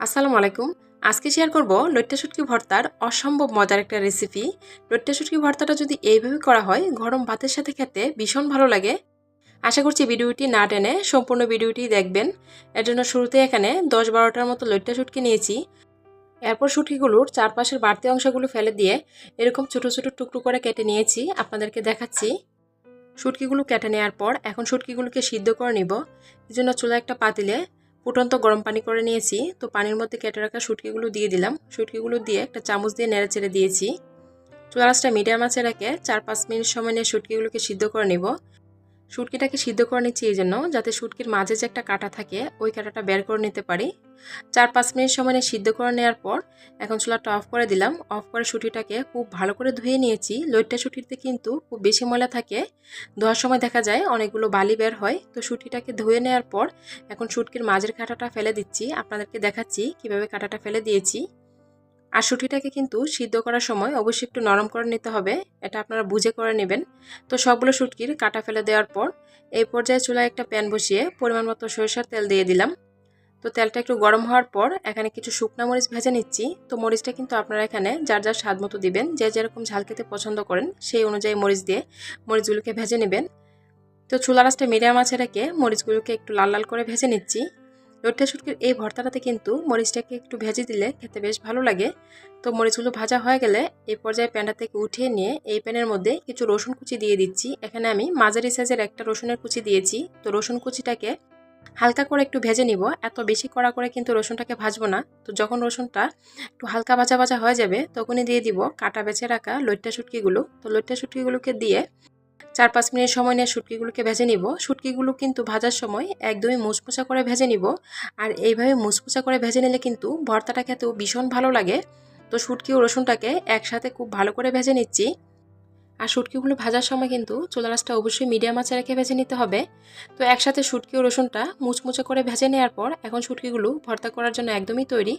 আসসালামু আলাইকুম। আজকে শেয়ার করব লইট্টা শুটকি ভর্তার অসম্ভব মজার একটা রেসিপি লইট্টা শুটকি ভর্তাটা যদি এইভাবে করা হয়, গরম ভাতের সাথে খেতে ভীষণ ভালো লাগে। আশা করছি ভিডিওটি না টেনে সম্পূর্ণ ভিডিওটি দেখবেন। এর জন্য শুরুতে এখানে দশ বারোটার মতো লইট্টা শুটকি নিয়েছি। এরপর শুটকিগুলোর চারপাশের বাড়তি অংশগুলো ফেলে দিয়ে এরকম ছোটো ছোটো টুকরো করে কেটে নিয়েছি। আপনাদেরকে দেখাচ্ছি। শুটকিগুলো কেটে নেওয়ার পর এখন শুটকিগুলোকে সিদ্ধ করে নিব। এই জন্য চুলা একটা পাতিলে ফুটন্ত গরম পানি করে নিয়েছি। তো পানির মধ্যে কেটে রাখা শুটকিগুলো দিয়ে দিলাম। শুটকিগুলো দিয়ে একটা চামচ দিয়ে নেড়ে চেড়ে দিয়েছি। চুলারাসটা মিডিয়াম আছে রেখে চার পাঁচ মিনিট সময় নিয়ে শুটকিগুলোকে সিদ্ধ করে নিব। শুটকিটাকে সিদ্ধ করে নিচ্ছি এই জন্য, যাতে শুটকির মাঝে যে একটা কাটা থাকে, ওই কাঁটাটা বের করে নিতে পারি। চার পাঁচ মিনিট সময় সিদ্ধ করে নেওয়ার পর, এখন চুলাটা অফ করে দিলাম। অফ করে শুটিটাকে খুব ভালো করে ধুয়ে নিয়েছি। লইটটা শুটিতে কিন্তু খুব বেশি ময়লা থাকে। ধোয়ার সময় দেখা যায় অনেকগুলো বালি বের হয়। তো শুটিটাকে ধুয়ে নেওয়ার পর, এখন শুটকির মাঝের কাঁটাটা ফেলে দিচ্ছি। আপনাদেরকে দেখাচ্ছি কীভাবে কাঁটাটা ফেলে দিয়েছি। আর শুটিটাকে কিন্তু সিদ্ধ করার সময় অবশ্যই একটু নরম করে নিতে হবে, এটা আপনারা বুঝে করে নেবেন। তো সবগুলো শুটকির কাটা ফেলে দেওয়ার পর এই পর্যায়ে চুলায় একটা প্যান বসিয়ে পরিমাণ মতো সরিষার তেল দিয়ে দিলাম। তো তেলটা একটু গরম হওয়ার পর এখানে কিছু শুকনো মরিচ ভেজে নিচ্ছি। তো মরিচটা কিন্তু আপনারা এখানে যার যার স্বাদ মতো দিবেন, যে যেরকম ঝাল খেতে পছন্দ করেন সেই অনুযায়ী মরিচ দিয়ে মরিচগুলোকে ভেজে নেবেন। তো চুলা রাসটা মিডিয়াম আছে রেখে মরিচগুলোকে একটু লাল লাল করে ভেজে নিচ্ছি। লটকা শুটকির এই ভর্তাটাতে কিন্তু মরিচটাকে একটু ভেজে দিলে খেতে বেশ ভালো লাগে। তো মরিচগুলো ভাজা হয়ে গেলে এই পর্যায়ে প্যানটা থেকে উঠিয়ে নিয়ে এই প্যানের মধ্যে কিছু রসুন কুচি দিয়ে দিচ্ছি। এখানে আমি মাঝারি সাইজের একটা রসুনের কুচি দিয়েছি। তো রসুন কুচিটাকে হালকা করে একটু ভেজে নিব। এত বেশি কড়া করে কিন্তু রসুনটাকে ভাজবো না। তো যখন রসুনটা একটু হালকা ভাজা ভাজা হয়ে যাবে তখনই দিয়ে দিব কাটা বেছে রাখা লইট্টা শুটকিগুলো। তো লইট্টা শুটকিগুলোকে দিয়ে চার পাঁচ মিনিট সময় নিয়ে শুটকিগুলোকে ভেজে নিব। শুটকিগুলো কিন্তু ভাজার সময় একদমই মুচমুচা করে ভেজে নিব। আর এইভাবে মুচমুচা করে ভেজে নিলে কিন্তু ভর্তাটা খেতেও ভীষণ ভালো লাগে। তো শুটকি ও রসুনটাকে একসাথে খুব ভালো করে ভেজে নিচ্ছি। আর শুটকিগুলো ভাজার সময় কিন্তু চুলা রাসটা অবশ্যই মিডিয়াম আঁচে রেখে ভেজে নিতে হবে। তো একসাথে শুটকি ও রসুনটা মুচমুচে করে ভেজে নেওয়ার পর এখন শুটকিগুলো ভর্তা করার জন্য একদমই তৈরি।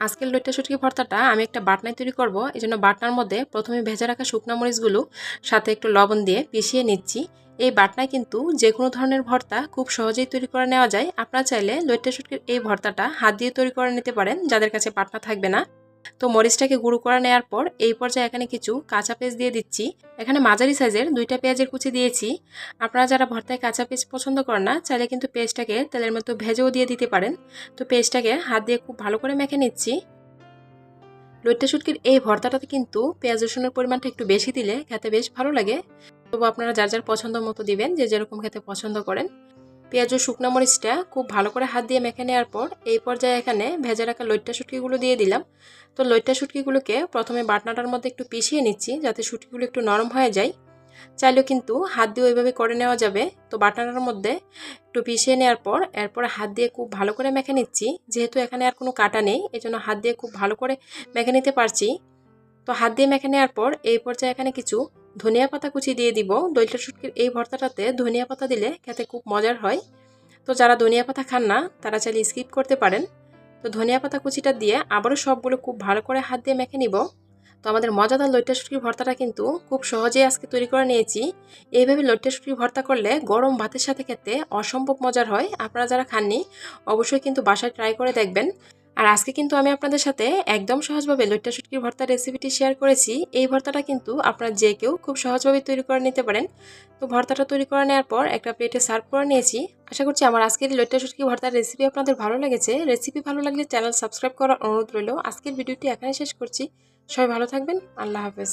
আজকের লইট্টা শুটকি ভর্তাটা আমি একটা বাটনায় তৈরি করব। এই জন্য বাটনার মধ্যে প্রথমে ভেজে রাখা শুকনো মরিচগুলো, সাথে একটু লবণ দিয়ে পিষিয়ে নিচ্ছি। এই বাটনায় কিন্তু যে কোনো ধরনের ভর্তা খুব সহজেই তৈরি করে নেওয়া যায়। আপনারা চাইলে লইট্টা শুটকির এই ভর্তাটা হাত দিয়ে তৈরি করে নিতে পারেন, যাদের কাছে বাটনা থাকবে না। তো মরিচটাকে গুঁড়ো করে নেওয়ার পর এই পর্যায়ে এখানে কিছু কাঁচা পেঁয়াজ দিয়ে দিচ্ছি। এখানে মাঝারি সাইজের দুইটা পেঁয়াজের কুচি দিয়েছি। আপনারা যারা ভর্তায় কাঁচা পেঁয়াজ পছন্দ করেন না, চাইলে কিন্তু পেঁয়াজটাকে তেলের মতো ভেজেও দিয়ে দিতে পারেন। তো পেঁয়াজটাকে হাত দিয়ে খুব ভালো করে মেখে নিচ্ছি। লইট্টা শুটকির এই ভর্তাটাতে কিন্তু পেঁয়াজ রসুনের পরিমাণটা একটু বেশি দিলে খেতে বেশ ভালো লাগে। তবু আপনারা যার যার পছন্দ মতো দিবেন, যে যেরকম খেতে পছন্দ করেন। পেঁয়াজ ও শুকনো মরিচটা খুব ভালো করে হাত দিয়ে মেখে নেওয়ার পর এই পর্যায়ে এখানে ভেজে রাখা লইট্টা শুটকিগুলো দিয়ে দিলাম। তো লইট্টা শুটকিগুলোকে প্রথমে বাটনাটার মধ্যে একটু পিষিয়ে নিচ্ছি যাতে শুটকিগুলো একটু নরম হয়ে যায়। চাইলেও কিন্তু হাত দিয়ে ওইভাবে করে নেওয়া যাবে। তো বাটনাটার মধ্যে একটু পিষিয়ে নেওয়ার পর এরপর হাত দিয়ে খুব ভালো করে মেখে নিচ্ছি। যেহেতু এখানে আর কোনো কাটা নেই, এজন্য হাত দিয়ে খুব ভালো করে মেখে নিতে পারছি। তো হাত দিয়ে মেখে নেওয়ার পর এই পর্যায়ে এখানে কিছু ধনিয়া পাতা কুচি দিয়ে দিব। দইটা শুটকির এই ভর্তাটাতে ধনিয়া পাতা দিলে খেতে খুব মজার হয়। তো যারা ধনিয়া পাতা খান না, তারা চাইলে স্কিপ করতে পারেন। তো ধনিয়া পাতা কুচিটা দিয়ে আবারও সবগুলো খুব ভালো করে হাত দিয়ে মেখে নিব। তো আমাদের মজাদার লইট্টা শুটকির ভর্তাটা কিন্তু খুব সহজেই আজকে তৈরি করে নিয়েছি। এইভাবে লইট্টা শুটকির ভর্তা করলে গরম ভাতের সাথে খেতে অসম্ভব মজার হয়। আপনারা যারা খাননি, অবশ্যই কিন্তু বাসায় ট্রাই করে দেখবেন। আর আজকে কিন্তু আমি আপনাদের সাথে একদম সহজভাবে লইট্টা শুটকির ভর্তার রেসিপিটি শেয়ার করেছি। এই ভর্তাটা কিন্তু আপনারা যে কেউ খুব সহজভাবে তৈরি করে নিতে পারেন। তো ভর্তাটা তৈরি করে নেওয়ার পর একটা প্লেটে সার্ভ করে নিয়েছি। আশা করছি আমার আজকের লইট্টা শুটকি ভর্তার রেসিপি আপনাদের ভালো লেগেছে। রেসিপি ভালো লাগলে চ্যানেল সাবস্ক্রাইব করার অনুরোধ রইল। আজকের ভিডিওটি এখানে শেষ করছি। সবাই ভালো থাকবেন। আল্লাহ হাফেজ।